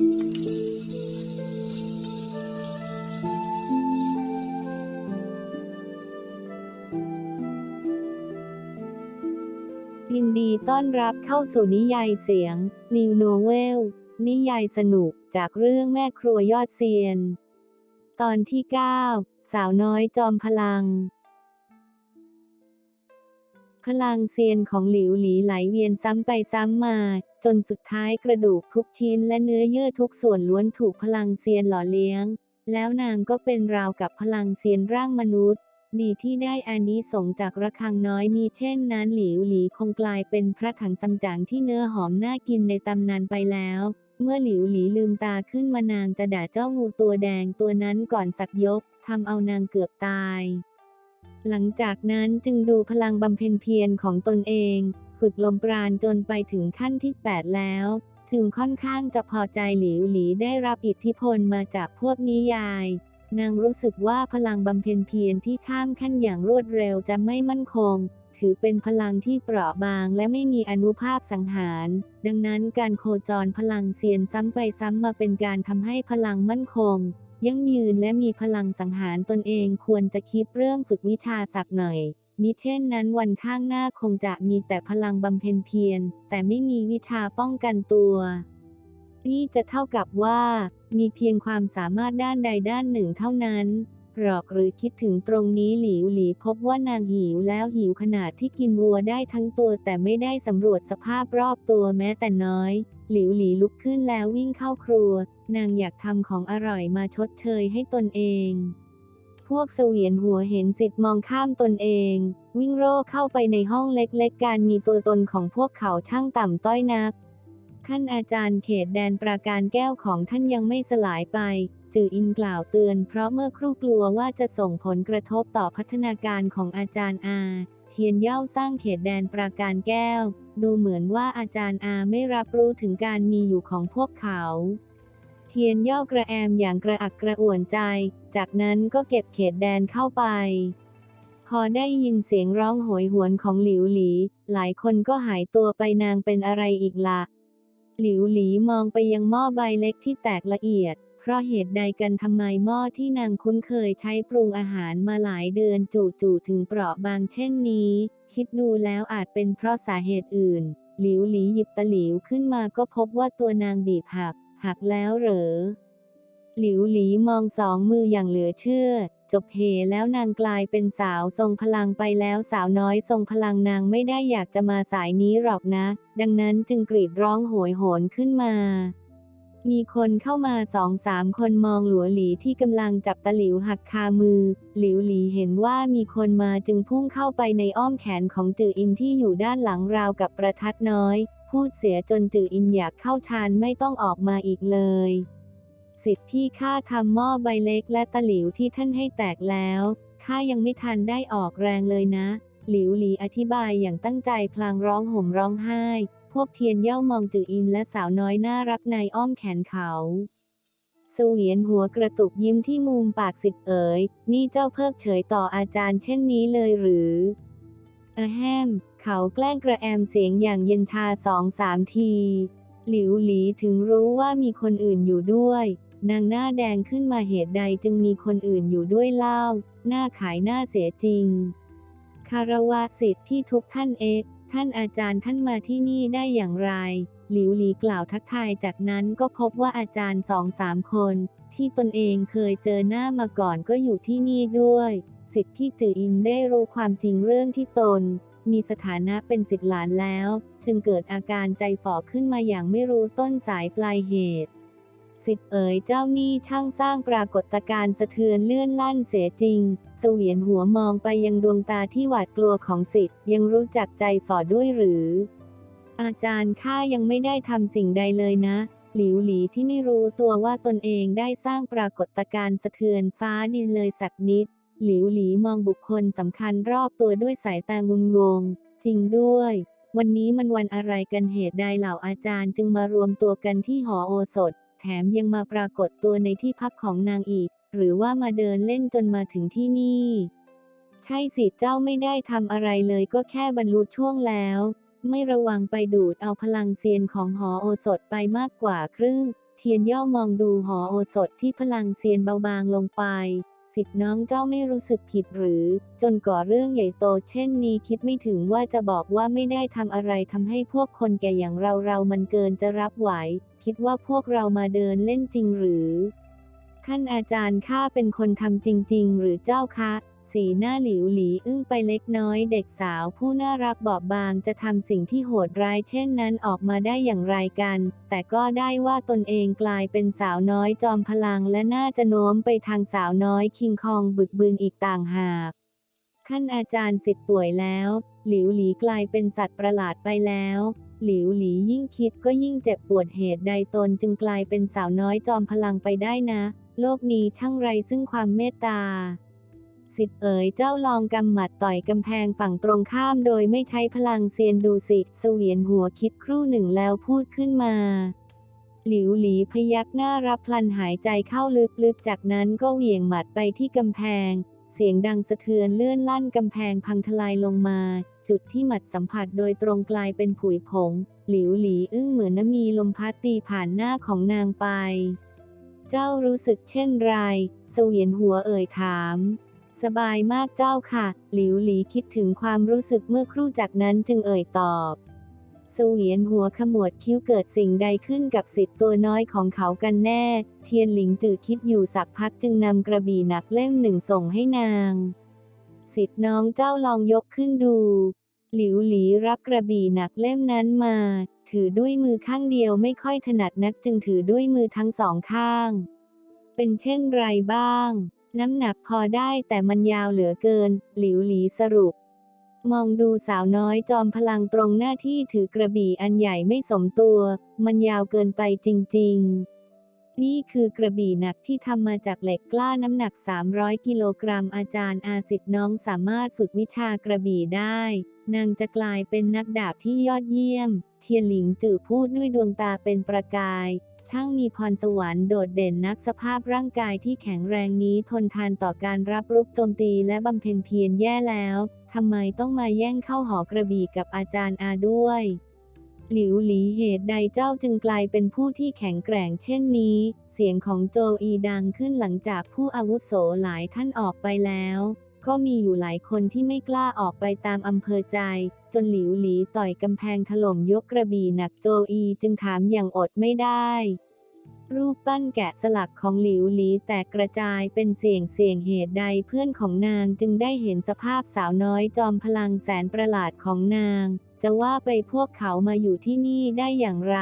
ยินดีต้อนรับเข้าสู่นิยายเสียง New Novel นิยายสนุกจากเรื่องแม่ครัวยอดเซียน ตอนที่ 9 สาวน้อยจอมพลัง พลังเซียนของหลิวหลีไหลเวียนซ้ำไปซ้ำมา จนสุดท้ายกระดูกทุกชิ้นและเนื้อเยื่อทุกส่วนล้วนถูกพลังเซียนหล่อเลี้ยง แล้วนางก็เป็นราวกับพลังเซียนร่างมนุษย์ ดีที่ได้อานิสงส์จากระฆังน้อยมีเช่นนั้นหลิวหลีคงกลายเป็นพระถังซัมจั๋งที่เนื้อหอมน่ากินในตำนานไปแล้ว เมื่อหลิวหลีลืมตาขึ้นมานางจะด่าเจ้างูตัวแดงตัวนั้นก่อนสักยกทำเอานางเกือบตาย หลังจากนั้นจึงดูพลังบำเพ็ญเพียรของตนเอง ฝึกลมปราณจนไปถึงขั้นที่ 8 แล้ว ถึงค่อนข้างจะพอใจหลิวหลีได้รับอิทธิพลมาจากพวกนิยาย นางรู้สึกว่าพลังบำเพ็ญเพียรที่ข้ามขั้นอย่างรวดเร็วจะไม่มั่นคง ถือเป็นพลังที่เปราะบางและไม่มีอนุภาพสังหาร ดังนั้นการโคจรพลังเซียนซ้ำไปซ้ำมาเป็นการทำให้พลังมั่นคง ยั่งยืนและมีพลังสังหารตนเองควรจะคิดเรื่องฝึกวิชาสักหน่อย มิเช่นนั้นวันข้างหน้าคงจะมีแต่พลังบำเพ็ญเพียร แต่ไม่มีวิชาป้องกันตัว นี่จะเท่ากับว่า มีเพียงความสามารถด้านใดด้านหนึ่งเท่านั้น หรอกหรือคิดถึงตรงนี้หลิวหลีพบว่านางหิวแล้วหิวขนาดที่กินวัวได้ทั้งตัวแต่ไม่ได้สำรวจสภาพรอบตัวแม้แต่น้อย หลิวหลีลุกขึ้นแล้ววิ่งเข้าครัว นางอยากทำของอร่อยมาชดเชยให้ตนเอง พวกเสวียนหัวเห็นสิทธิ์มองข้ามตนเอง วิ่งโร่เข้าไปในห้องเล็กๆ การมีตัวตนของพวกเขาช่างต่ำต้อยนักท่านอาจารย์เขตแดนปราการแก้วของท่านยังไม่สลายไป จืออินกล่าวเตือน เพราะเมื่อครู่กลัวว่าจะส่งผลกระทบต่อพัฒนาการของอาจารย์อาเทียนเย่าสร้างเขตแดนปราการแก้ว ดูเหมือนว่าอาจารย์อาไม่รับรู้ถึงการมีอยู่ของพวกเขา เทียนเย่ากระแอมอย่างกระอักกระอ่วนใจ จากนั้นก็เก็บเขตแดนเข้าไป พอได้ยินเสียงร้องโหยหวนของหลิวหลี หลายคนก็หายตัวไปนางเป็นอะไรอีกละหลิวหลีมองไปยังหม้อใบเล็กที่แตกละเอียด เพราะเหตุใดกันทำไมหม้อที่นางคุ้นเคยใช้ปรุงอาหารมาหลายเดือนจู่ๆถึงเปราะบางเช่นนี้ คิดดูแล้วอาจเป็นเพราะสาเหตุอื่น หลิวหลีหยิบตะหลิวขึ้นมาก็พบว่าตัวนางบีบหัก หักแล้วเหรอ หลิวหลีมองสองมืออย่างเหลือเชื่อ จบเหแล้วนางกลายเป็นสาวทรงพลังไปแล้วสาวน้อยทรงพลังนางไม่ได้อยากจะมาสายนี้หรอกนะ ดังนั้นจึงกรีดร้องโหยโหนขึ้นมา มีคนเข้ามาสองสามคนมองหลัวหลีที่กำลังจับตะหลิวหักคามือ หลิวหลีเห็นว่ามีคนมาจึงพุ่งเข้าไปในอ้อมแขนของจืออินที่อยู่ด้านหลังราวกับประทัดน้อย พูดเสียจนจืออินอยากเข้าชานไม่ต้องออกมาอีกเลย สิทธิพี่ข้าทำหม้อใบเล็กและตะหลิวที่ท่านให้แตกแล้วข้ายังไม่ทันได้ออกแรงเลยนะ หลิวหลีอธิบายอย่างตั้งใจพลางร้องห่มร้องไห้ พวกเทียนเย่ามองจืออินและสาวน้อยน่ารักในอ้อมแขนเขาเสวียนหัวกระตุกยิ้มที่มุมปากสิทธิเอ๋ย นี่เจ้าเพิกเฉยต่ออาจารย์เช่นนี้เลยหรืออะแฮม เขาแกล้งกระแอมเสียงอย่างเย็นชาสองสามที หลิวหลีถึงรู้ว่ามีคนอื่นอยู่ด้วย นางหน้าแดงขึ้นมาเหตุใดจึงมีคนอื่นอยู่ด้วยเล่า หน้าขายหน้าเสียจริง คารวะสิทธิ์พี่ทุกท่านเอก ท่านอาจารย์ท่านมาที่นี่ได้อย่างไร หลิวหลีกล่าวทักทายจากนั้นก็พบว่าอาจารย์สองสามคน ที่ตนเองเคยเจอหน้ามาก่อนก็อยู่ที่นี่ด้วยสิทธิพี่จืออินได้รู้ความจริงเรื่องที่ตน มีสถานะเป็นสิทธิหลานแล้ว จึงเกิดอาการใจฝ่อขึ้นมาอย่างไม่รู้ต้นสายปลายเหตุ สิทธิ์เอ๋ยเจ้านี่ช่างสร้างปรากฏการณ์สะเทือนเลื่อนลั่นเสียจริง เสวียนหัวมองไปยังดวงตาที่หวาดกลัวของสิทธิ์ยังรู้จักใจฝ่อด้วยหรือ อาจารย์ข้ายังไม่ได้ทำสิ่งใดเลยนะ หลิวหลีที่ไม่รู้ตัวว่าตนเองได้สร้างปรากฏการณ์สะเทือนฟ้าดินเลยสักนิด หลิวหลีมองบุคคลสำคัญรอบตัวด้วยสายตางุนงง จริงด้วยวันนี้มันวันอะไรกันเหตุใดเหล่าอาจารย์จึงมารวมตัวกันที่หอโอสถ แถมยังมาปรากฏตัวในที่พักของนางอีก หรือว่ามาเดินเล่นจนมาถึงที่นี่ ใช่สิเจ้าไม่ได้ทำอะไรเลยก็แค่บรรลุช่วงแล้ว ไม่ระวังไปดูดเอาพลังเซียนของหอโอสถไปมากกว่าครึ่ง เทียนย่อมองดูหอโอสถที่พลังเซียนเบาบางลงไปสิทธิ์น้องเจ้าไม่รู้สึกผิดหรือ จนก่อเรื่องใหญ่โตเช่นนี้คิดไม่ถึงว่าจะบอกว่าไม่ได้ทำอะไรทำให้พวกคนแก่อย่างเราเรามันเกินจะรับไหว คิดว่าพวกเรามาเดินเล่นจริงหรือ ท่านอาจารย์ข้าเป็นคนทำจริง ๆ หรือเจ้าคะสีหน้าหลิวหลีอึ้งไปเล็กน้อยเด็กสาวผู้น่ารักบอบบางจะทำสิ่งที่โหดร้ายเช่นนั้นออกมาได้อย่างไรกัน แต่ก็ได้ว่าตนเองกลายเป็นสาวน้อยจอมพลังและน่าจะโน้มไปทางสาวน้อยคิงคองบึกบืนอีกต่างหากท่านอาจารย์สิทธิ์ป่วยแล้ว หลิวหลีกลายเป็นสัตว์ประหลาดไปแล้ว หลิวหลียิ่งคิดก็ยิ่งเจ็บปวดเหตุใดตนจึงกลายเป็นสาวน้อยจอมพลังไปได้นะ โลกนี้ช่างไรซึ่งความเมตตา สิทธิเอ๋ยเจ้าลองกำหมัดต่อยกำแพงฝั่งตรงข้ามโดยไม่ใช้พลังเซียนดูสิเสวียนหัวคิดครู่หนึ่งแล้วพูดขึ้นมาหลิวหลีพยักหน้ารับพลันหายใจเข้าลึกๆ จากนั้นก็เหวี่ยงหมัดไปที่กำแพง เสียงดังสะเทือนเลื่อนลั่นกำแพงพังทลายลงมา จุดที่หมัดสัมผัสโดยตรงกลายเป็นผุยผง หลิวหลีอึ้งเหมือนน้ำมีลมพัดตีผ่านหน้าของนางไป เจ้ารู้สึกเช่นไรเสวียนหัวเอ่ยถาม สบายมากเจ้าค่ะ หลิวหลีคิดถึงความรู้สึกเมื่อครู่จากนั้นจึงเอ่ยตอบเสวียนหัวขมวดคิ้วเกิดสิ่งใดขึ้นกับสิทธิ์ตัวน้อยของเขากันแน่ เทียนหลิงจือคิดอยู่สักพักจึงนำกระบี่หนักเล่มหนึ่งส่งให้นาง สิทธิ์น้องเจ้าลองยกขึ้นดู หลิวหลีรับกระบี่หนักเล่มนั้นมา ถือด้วยมือข้างเดียวไม่ค่อยถนัดนักจึงถือด้วยมือทั้งสองข้าง เป็นเช่นไรบ้าง น้ำหนักพอได้แต่มันยาวเหลือเกิน หลิวหลีสรุป มองดูสาวน้อยจอมพลังตรงหน้าที่ถือกระบี่อันใหญ่ไม่สมตัว มันยาวเกินไปจริง ๆนี่คือกระบี่หนักที่ทำมาจากเหล็กกล้าน้ำหนัก 300 กิโลกรัมอาจารย์อาสิทธิ์น้องสามารถฝึกวิชากระบี่ได้ นางจะกลายเป็นนักดาบที่ยอดเยี่ยม เทียนหลิงจื่อพูดด้วยดวงตาเป็นประกาย ช่างมีพรสวรรค์โดดเด่นนักสภาพร่างกายที่แข็งแรงนี้ทนทานต่อการรับรุกโจมตีและบำเพ็ญเพียรแย่แล้วทำไมต้องมาแย่งเข้าหอกระบี่กับอาจารย์อาด้วย หลิวหลีเหตุใดเจ้าจึงกลายเป็นผู้ที่แข็งแกร่งเช่นนี้ เสียงของโจอีดังขึ้นหลังจากผู้อาวุโสหลายท่านออกไปแล้ว ก็มีอยู่หลายคนที่ไม่กล้าออกไปตามอำเภอใจ จนหลิวหลีต่อยกำแพงถล่มยกกระบี่หนักโจอีจึงถามอย่างอดไม่ได้ รูปปั้นแกะสลักของหลิวหลีแตกกระจายเป็นเสียงเสียงเหตุใดเพื่อนของนางจึงได้เห็นสภาพสาวน้อยจอมพลังแสนประหลาดของนาง จะว่าไปพวกเขามาอยู่ที่นี่ได้อย่างไร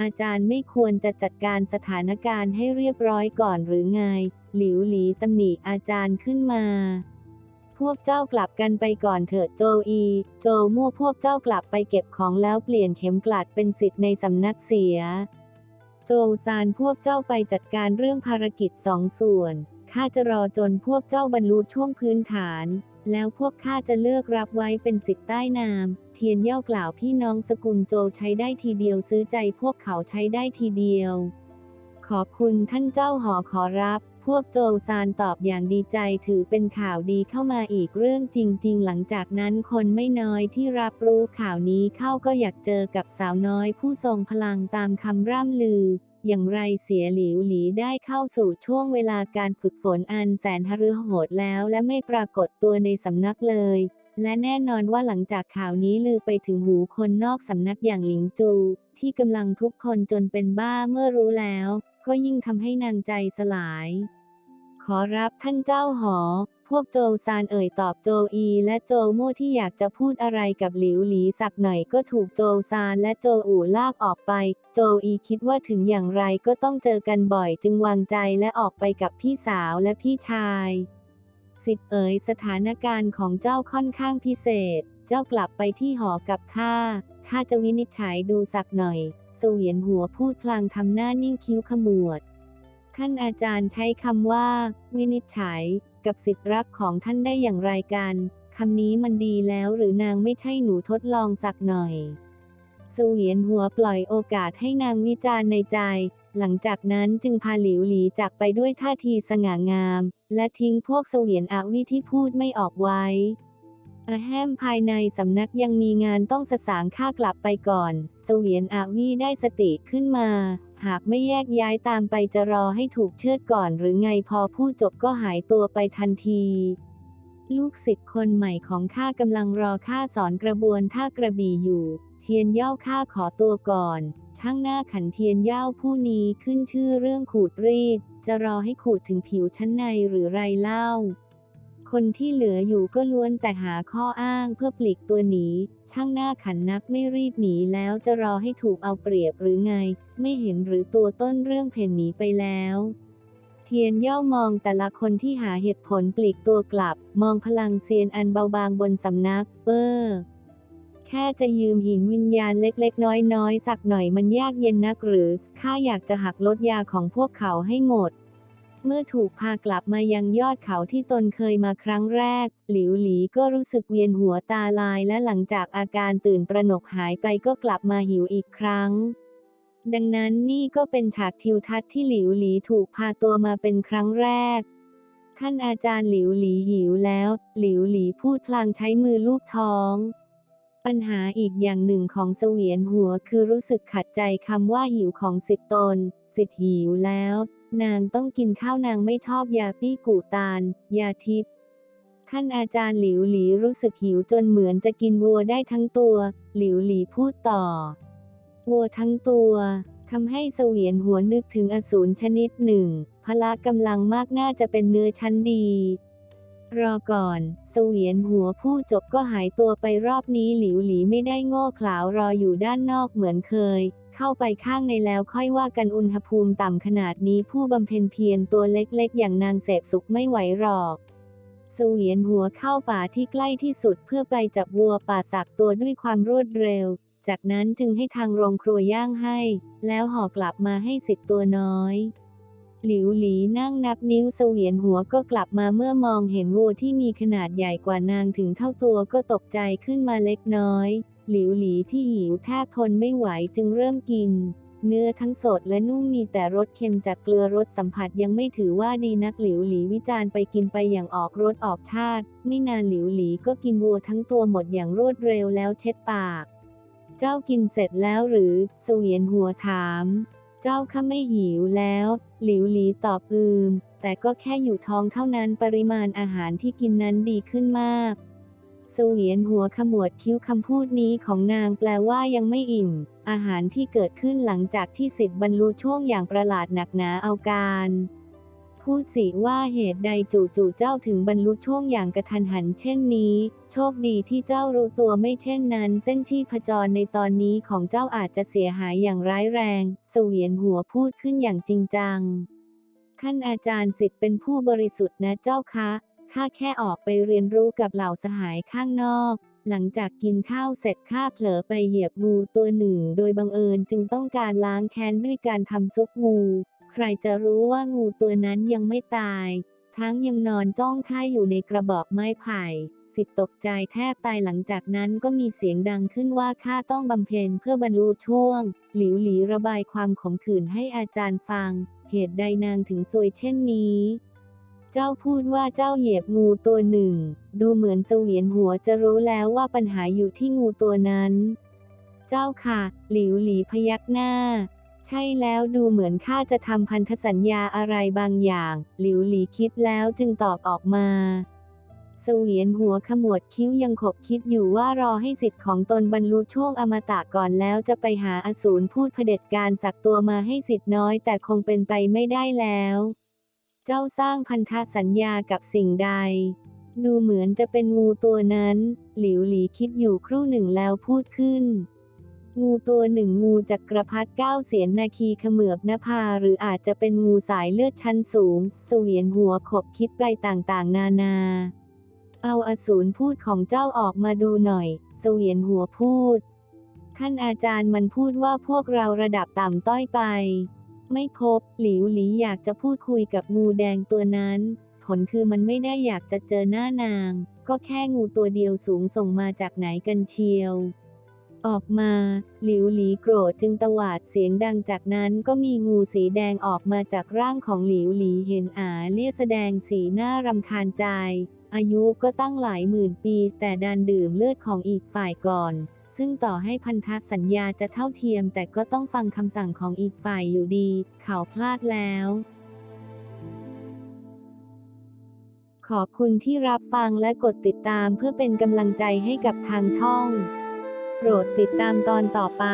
อาจารย์ไม่ควรจะจัดการสถานการณ์ให้เรียบร้อยก่อนหรือไง หลิวหลีตำหนิอาจารย์ขึ้นมา พวกเจ้ากลับกันไปก่อนเถอะโจอี โจมั่วพวกเจ้ากลับไปเก็บของแล้วเปลี่ยนเข็มกลัดเป็นสิทธิ์ในสำนักเสีย โจซานพวกเจ้าไปจัดการเรื่องภารกิจสองส่วนข้าจะรอจนพวกเจ้าบรรลุช่วงพื้นฐาน แล้วพวกข้าจะเลือกรับไว้เป็นสิทธิ์ใต้นาม เทียนเย่ากล่าวพี่น้องสกุลโจใช้ได้ทีเดียวซื้อใจพวกเขาใช้ได้ทีเดียว ขอบคุณท่านเจ้าหอขอรับ พวกโจซานตอบอย่างดีใจถือเป็นข่าวดีเข้ามาอีกเรื่องจริง ๆ หลังจากนั้นคนไม่น้อยที่รับรู้ข่าวนี้เข้าก็อยากเจอกับสาวน้อยผู้ทรงพลังตามคำร่ำลือ อย่างไรเสียหลิวหลีได้เข้าสู่ช่วงเวลาการฝึกฝนอันแสนหฤโหดแล้วและไม่ปรากฏตัวในสำนักเลย และแน่นอนว่าหลังจากข่าวนี้ลือไปถึงหูคนนอกสำนักอย่างหลิงจู ที่กำลังทุกคนจนเป็นบ้าเมื่อรู้แล้ว ก็ยิ่งทำให้นางใจสลาย ขอรับท่านเจ้าหอ พวกโจซานเอ่ยตอบโจอีและโจมั่ที่อยากจะพูดอะไรกับหลิวหลีสักหน่อยก็ถูกโจซานและโจอู่ลากออกไป โจอีคิดว่าถึงอย่างไรก็ต้องเจอกันบ่อยจึงวางใจและออกไปกับพี่สาวและพี่ชายสิทธิ์เอ๋ยสถานการณ์ของเจ้าค่อนข้างพิเศษ เจ้ากลับไปที่หอกับข้า ข้าจะวินิจฉัยดูสักหน่อย เสวียนหัวพูดพลางทำหน้านิ้วคิ้วขมวด ท่านอาจารย์ใช้คำว่า วินิจฉัย กับสิทธิรักของท่านได้อย่างไรกันคำนี้มันดีแล้วหรือนางไม่ใช่หนูทดลองสักหน่อยเสวียนหัวปล่อยโอกาสให้นางวิจารณ์ในใจ หลังจากนั้นจึงพาหลิวหลีจากไปด้วยท่าทีสง่างาม และทิ้งพวกเสวียนอาวิที่พูดไม่ออกไว้ อาแฮมภายในสำนักยังมีงานต้องสสางข้ากลับไปก่อนเสวียนอาวีได้สติขึ้นมา หากไม่แยกย้ายตามไปจะรอให้ถูกเชือดก่อนหรือไงพอพูดจบก็หายตัวไปทันทีลูกศิษย์คนใหม่ของข้ากำลังรอข้าสอนกระบวนท่ากระบี่อยู่ เทียนเย่าข้าขอตัวก่อน ช่างหน้าขันเทียนเย่าผู้นี้ขึ้นชื่อเรื่องขูดรีด จะรอให้ขูดถึงผิวชั้นในหรือไรเล่า คนที่เหลืออยู่ก็ล้วนแต่หาข้ออ้างเพื่อปลีกตัวหนี ช่างหน้าขันนักไม่รีบหนีแล้วจะรอให้ถูกเอาเปรียบหรือไง ไม่เห็นหรือตัวต้นเรื่องเพ่นหนีไปแล้วเทียนเย่ามองแต่ละคนที่หาเหตุผลปลีกตัวกลับ มองพลังเซียนอันเบาบางบนสำนักเปอแค่จะยืมหินวิญญาณเล็กๆ น้อยๆ สักหน่อยมันยากเย็นนักหรือ ข้าอยากจะหักลดยาของพวกเขาให้หมด เมื่อถูกพากลับมายังยอดเขาที่ตนเคยมาครั้งแรก หลิวหลีก็รู้สึกเวียนหัวตาลายและหลังจากอาการตื่นตระหนกหายไปก็กลับมาหิวอีกครั้ง ดังนั้นนี่ก็เป็นฉากทิวทัศน์ที่หลิวหลีถูกพาตัวมาเป็นครั้งแรกท่านอาจารย์หลิวหลีหิวแล้ว หลิวหลีพูดพลางใช้มือลูบท้อง ปัญหาอีกอย่างหนึ่งของเสวียนหัวคือรู้สึกขัดใจคำว่าหิวของสิทธิตน สิทธิหิวแล้ว นางต้องกินข้าวนางไม่ชอบยาปี้กูตานยาทิพย์ท่านอาจารย์หลิวหลีรู้สึกหิวจนเหมือนจะกินวัวได้ทั้งตัว หลิวหลีพูดต่อ วัวทั้งตัวทำให้เสวียนหัวนึกถึงอสูรชนิดหนึ่ง พละกำลังมากน่าจะเป็นเนื้อชั้นดี รอก่อนเสวียนหัวพูดจบก็หายตัวไปรอบนี้หลิวหลีไม่ได้โง่เขลาวรออยู่ด้านนอกเหมือนเคย เข้าไปข้างในแล้วค่อยว่ากันอุณหภูมิต่ำขนาดนี้ผู้บำเพ็ญเพียรตัวเล็กๆ อย่างนางเสพสุขไม่ไหวหรอกเสวียนหัวเข้าป่าที่ใกล้ที่สุดเพื่อไปจับวัวป่าสักตัวด้วยความรวดเร็ว จากนั้นจึงให้ทางโรงครัวย่างให้ แล้วห่อกลับมาให้สิทธิ์ตัวน้อยหลิวหลีนั่งนับนิ้วเสวียนหัวก็กลับมาเมื่อมองเห็นวัวที่มีขนาดใหญ่กว่านางถึงเท่าตัวก็ตกใจขึ้นมาเล็กน้อย หลิวหลีที่หิวแทบทนไม่ไหวจึงเริ่มกิน เนื้อทั้งสดและนุ่มมีแต่รสเค็มจากเกลือรสสัมผัสยังไม่ถือว่าดีนักหลิวหลีวิจารณ์ไปกินไปอย่างออกรสออกชาติ ไม่นานหลิวหลีก็กินวัวทั้งตัวหมดอย่างรวดเร็วแล้วเช็ดปาก เจ้ากินเสร็จแล้วหรือเสวียนหัวถาม เจ้าข้าไม่หิวแล้ว หลิวหลีตอบอืมแต่ก็แค่อยู่ท้องเท่านั้นปริมาณอาหารที่กินนั้นดีขึ้นมาก เสวียนหัวขมวดคิ้วคำพูดนี้ของนางแปลว่ายังไม่อิ่ม อาหารที่เกิดขึ้นหลังจากที่สิทธิ์บรรลุช่วงอย่างประหลาดหนักหนาเอาการพูดสิว่าเหตุใดจู่ๆเจ้าถึงบรรลุช่วงอย่างกระทันหันเช่นนี้ โชคดีที่เจ้ารู้ตัวไม่เช่นนั้น เส้นชีพจรในตอนนี้ของเจ้าอาจจะเสียหายอย่างร้ายแรงเสวียนหัวพูดขึ้นอย่างจริงจังท่านอาจารย์สิทธิ์เป็นผู้บริสุทธิ์นะเจ้าคะ ข้าแค่ออกไปเรียนรู้กับเหล่าสหายข้างนอก หลังจากกินข้าวเสร็จข้าเผลอไปเหยียบงูตัวหนึ่ง โดยบังเอิญจึงต้องการล้างแค้นด้วยการทำซุปงู ใครจะรู้ว่างูตัวนั้นยังไม่ตาย ทั้งยังนอนจ้องข้าอยู่ในกระบอกไม้ไผ่สิทธิ์ตกใจแทบตายหลังจากนั้นก็มีเสียงดังขึ้นว่าข้าต้องบำเพ็ญเพื่อบรรลุช่วง หลิวหลีระบายความขมขื่นให้อาจารย์ฟัง เหตุใดนางถึงซวยเช่นนี้ เจ้าพูดว่าเจ้าเหยียบงูตัวหนึ่ง ดูเหมือนเสวียนหัวจะรู้แล้วว่าปัญหาอยู่ที่งูตัวนั้น เจ้าค่ะ หลิวหลีพยักหน้า ใช่แล้วดูเหมือนข้าจะทำพันธสัญญาอะไรบางอย่าง หลิวหลีคิดแล้วจึงตอบออกมาเสวียนหัวขมวดคิ้วยังขบคิดอยู่ว่ารอให้สิทธิ์ของตนบรรลุช่วงอมตะก่อนแล้วจะไปหาอสูรพูดเผด็จการสักตัวมาให้สิทธิ์น้อยแต่คงเป็นไปไม่ได้แล้ว เจ้าสร้างพันธสัญญากับสิ่งใด ดูเหมือนจะเป็นงูตัวนั้น หลิวหลีคิดอยู่ครู่หนึ่งแล้วพูดขึ้น งูตัวหนึ่งงูจักรพรรดิเก้าเสียนนาคีเขมือบนภาหรืออาจจะเป็นงูสายเลือดชั้นสูง เสวียนหัวขบคิดไปต่างๆ นานา เอาอสูรพูดของเจ้าออกมาดูหน่อย เสวียนหัวพูด ท่านอาจารย์มันพูดว่าพวกเราระดับต่ำต้อยไป ไม่พบ หลิวหลีอยากจะพูดคุยกับงูแดงตัวนั้น ผลคือมันไม่ได้อยากจะเจอหน้านาง ก็แค่งูตัวเดียวสูงส่งมาจากไหนกันเชียว ออกมา หลิวหลีโกรธจึงตวาดเสียงดังจากนั้นก็มีงูสีแดงออกมาจากร่างของหลิวหลีเห็นอาเลี่ยแสดงสีหน้ารำคาญใจ อายุก็ตั้งหลายหมื่นปี แต่ดันดื่มเลือดของอีกฝ่ายก่อน ซึ่งต่อให้พันธสัญญาจะเท่าเทียม แต่ก็ต้องฟังคำสั่งของอีกฝ่ายอยู่ดี เขาพลาดแล้ว ขอบคุณที่รับฟังและกดติดตามเพื่อเป็นกำลังใจให้กับทางช่อง โปรดติดตามตอนต่อไป